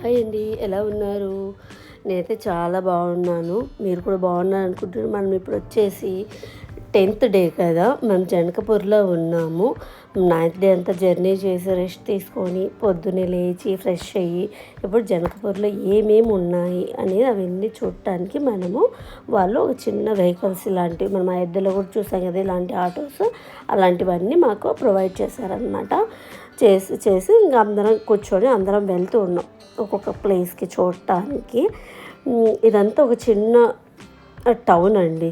Hi అండి ఎలా ఉన్నారు? నేనైతే చాలా బాగున్నాను. మీరు కూడా బాగున్నారు అనుకుంటున్నారు మనం ఇప్పుడు వచ్చేసి టెన్త్ డే కదా మనం జనకపూర్లో ఉన్నాము. నైన్త్ డే అంతా జర్నీ చేసి రెస్ట్ తీసుకొని పొద్దునే లేచి ఫ్రెష్ అయ్యి ఇప్పుడు జనకపూర్లో ఏమేమి ఉన్నాయి అనేది అవన్నీ చూడటానికి మనము వాళ్ళు ఒక చిన్న వెహికల్స్ ఇలాంటివి మనం అయోధ్యలో కూడా చూసాం కదా ఇలాంటి ఆటోస్ అలాంటివన్నీ మాకు ప్రొవైడ్ చేశారనమాట చేసి చేసి ఇంకా అందరం కూర్చొని అందరం వెళ్తూ ఉన్నాం. ఒక్కొక్క ప్లేస్కి చూడటానికి. ఇదంతా ఒక చిన్న టౌన్ అండి.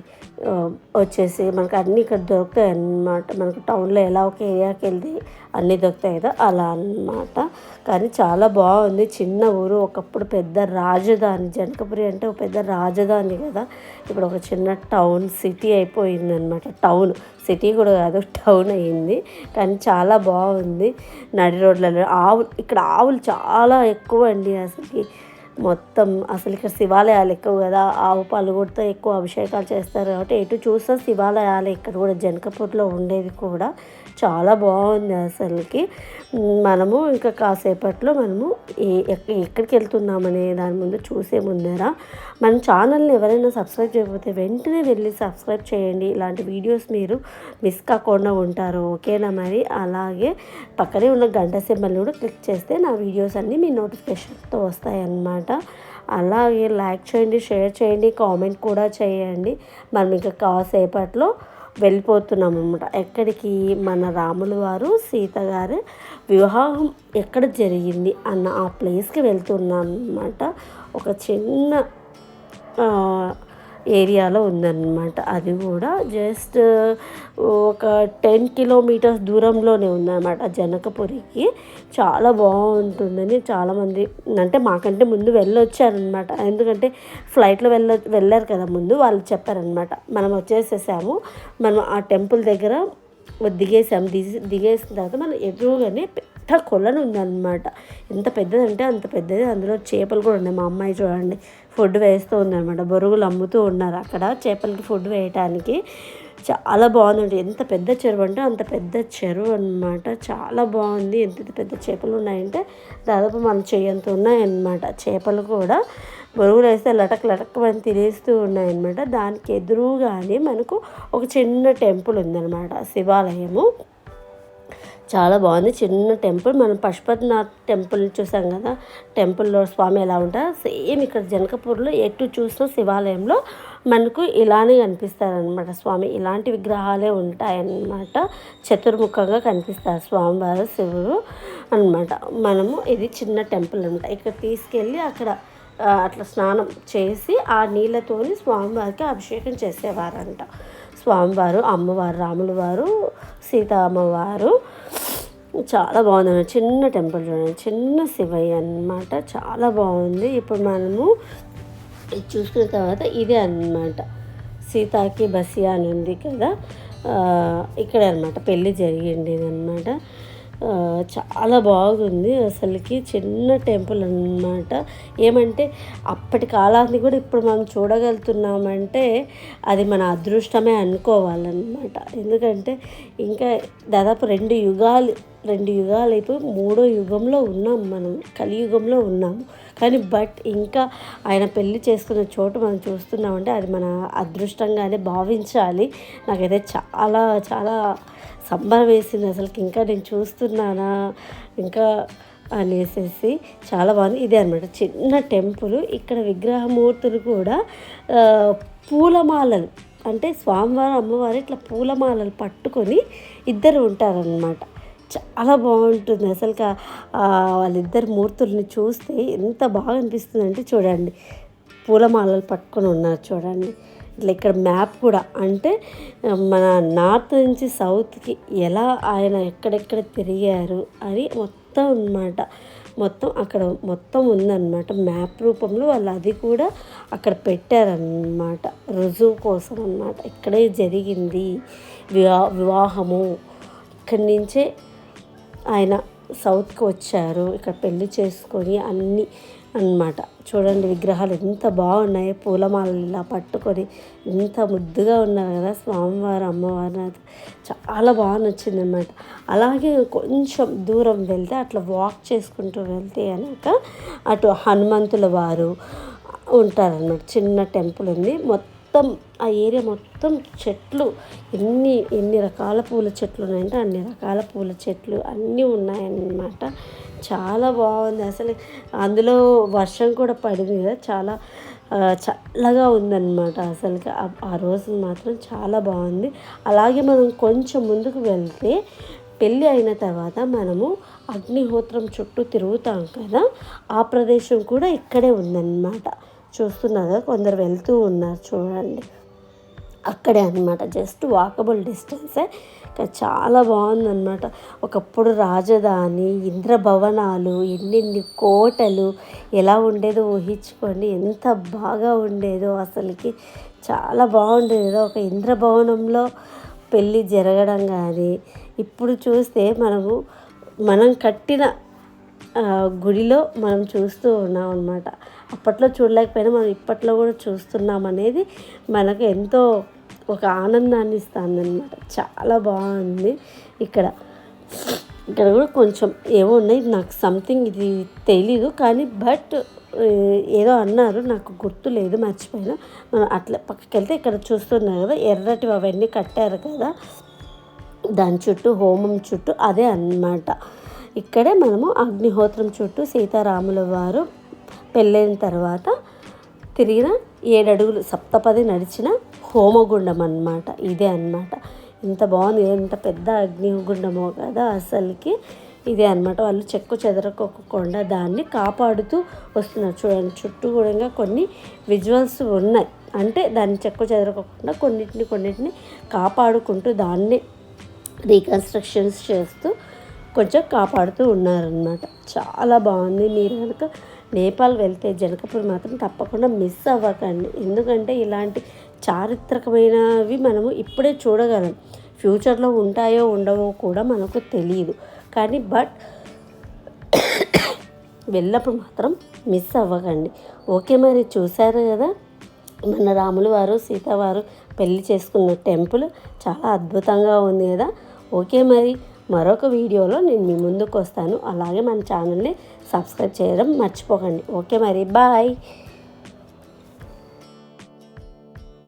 వచ్చేసి మనకు అన్నీ ఇక్కడ దొరుకుతాయి అన్నమాట. మనకు టౌన్లో ఎలా ఒక ఏరియాకి వెళ్తే అన్నీ దొరుకుతాయి కదా అలా అన్నమాట. కానీ చాలా బాగుంది. చిన్న ఊరు ఒకప్పుడు పెద్ద రాజధాని. జనకపురి అంటే ఒక పెద్ద రాజధాని కదా. ఇప్పుడు ఒక చిన్న టౌన్ సిటీ అయిపోయింది అనమాట టౌన్ సిటీ కూడా కాదు టౌన్ అయింది. కానీ చాలా బాగుంది నడి రోడ్లలో. ఆవులు ఇక్కడ ఆవులు చాలా ఎక్కువ అండి అసలుకి. మొత్తం అసలు ఇక్కడ శివాలయాలు ఎక్కువ కదా ఆవు పాలు కూడా ఎక్కువ అభిషేకాలు చేస్తారు కాబట్టి ఎటు చూస్తే శివాలయాలు ఇక్కడ కూడా జనకపూర్లో ఉండేది కూడా. చాలా బాగుంది అసలుకి. మనము ఇంకా కాసేపట్లో మనము ఎక్కడికి వెళ్తున్నామనే దాని ముందు చూసే ముందర మన ఛానల్ని ఎవరైనా సబ్స్క్రైబ్ చేయకపోతే వెంటనే వెళ్ళి సబ్స్క్రైబ్ చేయండి. ఇలాంటి వీడియోస్ మీరు మిస్ కాకుండా ఉంటారు. ఓకేనా మరి? అలాగే పక్కనే ఉన్న గంట సింబల్ కూడా క్లిక్ చేస్తే నా వీడియోస్ అన్నీ మీ నోటిఫికేషన్తో వస్తాయి అన్నమాట అలాగే లైక్ చేయండి షేర్ చేయండి కామెంట్ కూడా చేయండి. మనం ఇంకా కాసేపట్లో వెళ్ళిపోతున్నాం అనమాట ఎక్కడికి? మన రాములు వారు సీత గారు వివాహం ఎక్కడ జరిగింది అన్న ఆ ప్లేస్కి వెళ్తున్నాం అనమాట ఒక చిన్న ఏరియాలో ఉందన్నమాట. అది కూడా జస్ట్ ఒక టెన్ కిలోమీటర్స్ దూరంలోనే ఉందన్నమాట జనకపురికి. చాలా బాగుంటుందని చాలామంది అంటే మాకంటే ముందు వెళ్ళొచ్చారనమాట ఎందుకంటే ఫ్లైట్లో వెళ్ళ వెళ్ళారు కదా ముందు వాళ్ళు చెప్పారనమాట మనం వచ్చేసేసాము మనం ఆ టెంపుల్ దగ్గర దిగేసాము. దిగి దిగేసిన తర్వాత మనం ఎదురుగానే పెద్ద కొలను ఉందన్నమాట. ఎంత పెద్దదంటే అంత పెద్దది. అందులో చేపలు కూడా ఉన్నాయి. మా అమ్మాయి చూడండి ఫుడ్ వేస్తూ ఉందనమాట బొరుగులు అమ్ముతూ ఉన్నారు అక్కడ చేపలకి ఫుడ్ వేయటానికి. చాలా బాగుందండి. ఎంత పెద్ద చెరువు అంటే అంత పెద్ద చెరువు అనమాట చాలా బాగుంది. ఎంత పెద్ద చేపలు ఉన్నాయంటే దాదాపు మన చెయ్యంత ఉన్నాయన్నమాట. చేపలు కూడా బొరుగులు వేస్తే లటక్ లటక్ అని తినేస్తూ ఉన్నాయన్నమాట. దానికి ఎదురుగానే మనకు ఒక చిన్న టెంపుల్ ఉందన్నమాట శివాలయము. చాలా బాగుంది. చిన్న టెంపుల్. మనం పశుపతినాథ్ టెంపుల్ చూసాం కదా? టెంపుల్లో స్వామి ఎలా ఉంటారు సేమ్ ఇక్కడ జనకపూర్లో ఎటు చూసిన శివాలయంలో మనకు ఇలానే కనిపిస్తారనమాట స్వామి. ఇలాంటి విగ్రహాలే ఉంటాయన్నమాట. చతుర్ముఖంగా కనిపిస్తారు స్వామివారు శివుడు అనమాట మనము ఇది చిన్న టెంపుల్ అనమాట ఇక్కడ తీసుకెళ్ళి అక్కడ అట్లా స్నానం చేసి ఆ నీళ్ళతోని స్వామివారికి అభిషేకం చేసేవారంట. స్వామివారు అమ్మవారు రాముల వారు సీతా అమ్మవారు చాలా బాగుంది చిన్న టెంపుల్ చూడండి. చిన్న శివయ్య అనమాట చాలా బాగుంది. ఇప్పుడు మనము చూసుకున్న తర్వాత ఇదే అనమాట సీతాకి బసియా అని ఉంది కదా. ఇక్కడ అనమాట పెళ్ళి జరిగింది అనమాట చాలా బాగుంది. అసలుకి చిన్న టెంపుల్ అనమాట ఏమంటే అప్పటి కాలాన్ని కూడా ఇప్పుడు మనం చూడగలుగుతున్నామంటే అది మన అదృష్టమే అనుకోవాలన్నమాట. ఎందుకంటే ఇంకా దాదాపు రెండు యుగాలు రెండు యుగాలు అయిపోయి మూడో యుగంలో ఉన్నాం మనం కలియుగంలో ఉన్నాము. కానీ బట్ ఇంకా ఆయన పెళ్ళి చేసుకున్న చోటు మనం చూస్తున్నామంటే అది మన అదృష్టంగానే భావించాలి. నాకైతే చాలా చాలా సంబరం వేసింది అసలుకి. ఇంకా నేను చూస్తున్నానా? ఇంకా అనేసి చాలా బాగుంది. ఇదే అనమాట చిన్న టెంపుల్ ఇక్కడ విగ్రహమూర్తులు కూడా పూలమాలలు. అంటే స్వామివారు అమ్మవారు ఇట్లా పూలమాలలు పట్టుకొని ఇద్దరు ఉంటారనమాట చాలా బాగుంటుంది. అసలు వాళ్ళిద్దరు మూర్తుల్ని చూస్తే ఎంత బాగా అనిపిస్తుందంటే చూడండి. పూలమాలలు పట్టుకొని ఉన్నారు చూడండి. ఇట్లా ఇక్కడ మ్యాప్ కూడా. అంటే మన నార్త్ నుంచి సౌత్కి ఎలా ఆయన ఎక్కడెక్కడ తిరిగారు అని మొత్తం అనమాట మొత్తం అక్కడ మొత్తం ఉందన్నమాట. మ్యాప్ రూపంలో వాళ్ళు అది కూడా అక్కడ పెట్టారన్నమాట. రుజువు కోసం అనమాట ఇక్కడే జరిగింది. వివా వివాహము. ఇక్కడి నుంచే ఆయన సౌత్కి వచ్చారు. ఇక్కడ పెళ్ళి చేసుకొని అన్నీ అన్నమాట. చూడండి విగ్రహాలు ఎంత బాగున్నాయి పూలమాలలు ఇలా పట్టుకొని ఎంత ముద్దుగా ఉన్నారు కదా స్వామివారు అమ్మవారు చాలా బాగా నచ్చింది అనమాట అలాగే కొంచెం దూరం వెళ్తే అట్లా వాక్ చేసుకుంటూ వెళ్తే కనుక అటు హనుమంతుల వారు ఉంటారన్నమాట. చిన్న టెంపుల్ ఉంది. మొత్తం మొత్తం ఆ ఏరియా మొత్తం చెట్లు ఎన్ని ఎన్ని రకాల పూల చెట్లు ఉన్నాయంటే అన్ని రకాల పూల చెట్లు అన్నీ ఉన్నాయన్నమాట. చాలా బాగుంది. అసలు అందులో వర్షం కూడా పడింది కదా చాలా చల్లగా ఉందన్నమాట అసలుకి. ఆ- ఆ రోజు మాత్రం చాలా బాగుంది. అలాగే మనం కొంచెం ముందుకు వెళ్తే పెళ్ళి అయిన తర్వాత మనము అగ్నిహోత్రం చుట్టూ తిరుగుతాం కదా ఆ ప్రదేశం కూడా ఇక్కడే ఉందన్నమాట. చూస్తున్నారు కొందరు వెళ్తూ ఉన్నారు చూడండి. అక్కడే అనమాట జస్ట్ వాకబుల్ డిస్టెన్సే. కానీ చాలా బాగుందన్నమాట. ఒకప్పుడు రాజధాని ఇంద్రభవనాలు ఎన్నెన్ని కోటలు ఎలా ఉండేదో ఊహించుకోండి. ఎంత బాగా ఉండేదో అసలుకి. చాలా బాగుండేది కదా ఒక ఇంద్రభవనంలో పెళ్ళి జరగడం కానీ. ఇప్పుడు చూస్తే మనము మనం కట్టిన గుడిలో మనం చూస్తూ ఉన్నాం అనమాట అప్పట్లో చూడలేకపోయినా మనం ఇప్పట్లో కూడా చూస్తున్నాం అనేది మనకు ఎంతో ఒక ఆనందాన్ని ఇస్తుంది అనమాట చాలా బాగుంది ఇక్కడ. ఇక్కడ కూడా కొంచెం ఏవో ఉన్నాయి. నాకు సంథింగ్ ఇది తెలీదు కానీ బట్ ఏదో అన్నారు. నాకు గుర్తు లేదు మర్చిపోయినా. మనం అట్లా పక్కకి వెళ్తే ఇక్కడ చూస్తున్నారు కదా ఎర్రటివి అవన్నీ కట్టారు కదా. దాని చుట్టూ హోమం చుట్టూ అదే అన్నమాట. ఇక్కడే మనము అగ్నిహోత్రం చుట్టూ సీతారాముల వారు పెళ్ళైన తర్వాత తిరిగిన ఏడడుగులు సప్తపది నడిచిన హోమగుండం అన్నమాట. ఇదే అన్నమాట. ఇంత బాగుంది. ఎంత పెద్ద అగ్నిగుండమో కదా అసలుకి. ఇదే అన్నమాట. వాళ్ళు చెక్కు చెదరకోకుండా దాన్ని కాపాడుతూ వస్తున్నారు. చూడండి చుట్టూ కూడా కొన్ని విజువల్స్ ఉన్నాయి. అంటే దాన్ని చెక్కు చెదరకోకుండా కొన్నిటిని కొన్నిటిని కాపాడుకుంటూ దాన్ని రీకన్స్ట్రక్షన్స్ చేస్తూ కొంచెం కాపాడుతూ ఉన్నారనమాట చాలా బాగుంది. మీరు కనుక నేపాల్ వెళ్తే జనకపూర్ మాత్రం తప్పకుండా మిస్ అవ్వకండి. ఎందుకంటే ఇలాంటి చారిత్రకమైనవి మనము ఇప్పుడే చూడగలం. ఫ్యూచర్లో ఉంటాయో ఉండవో కూడా మనకు తెలియదు కానీ బట్ వెళ్ళప్పుడు మాత్రం మిస్ అవ్వకండి. ఓకే మరి చూసారు కదా? మన రాములు వారు సీతవారు పెళ్ళి చేసుకున్న టెంపుల్. చాలా అద్భుతంగా ఉంది కదా? ఓకే మరి. మరొక వీడియోలో నేను మీ ముందుకు వస్తాను. అలాగే మన ఛానల్ని సబ్స్క్రైబ్ చేయడం మర్చిపోకండి. ఓకే మరి బాయ్.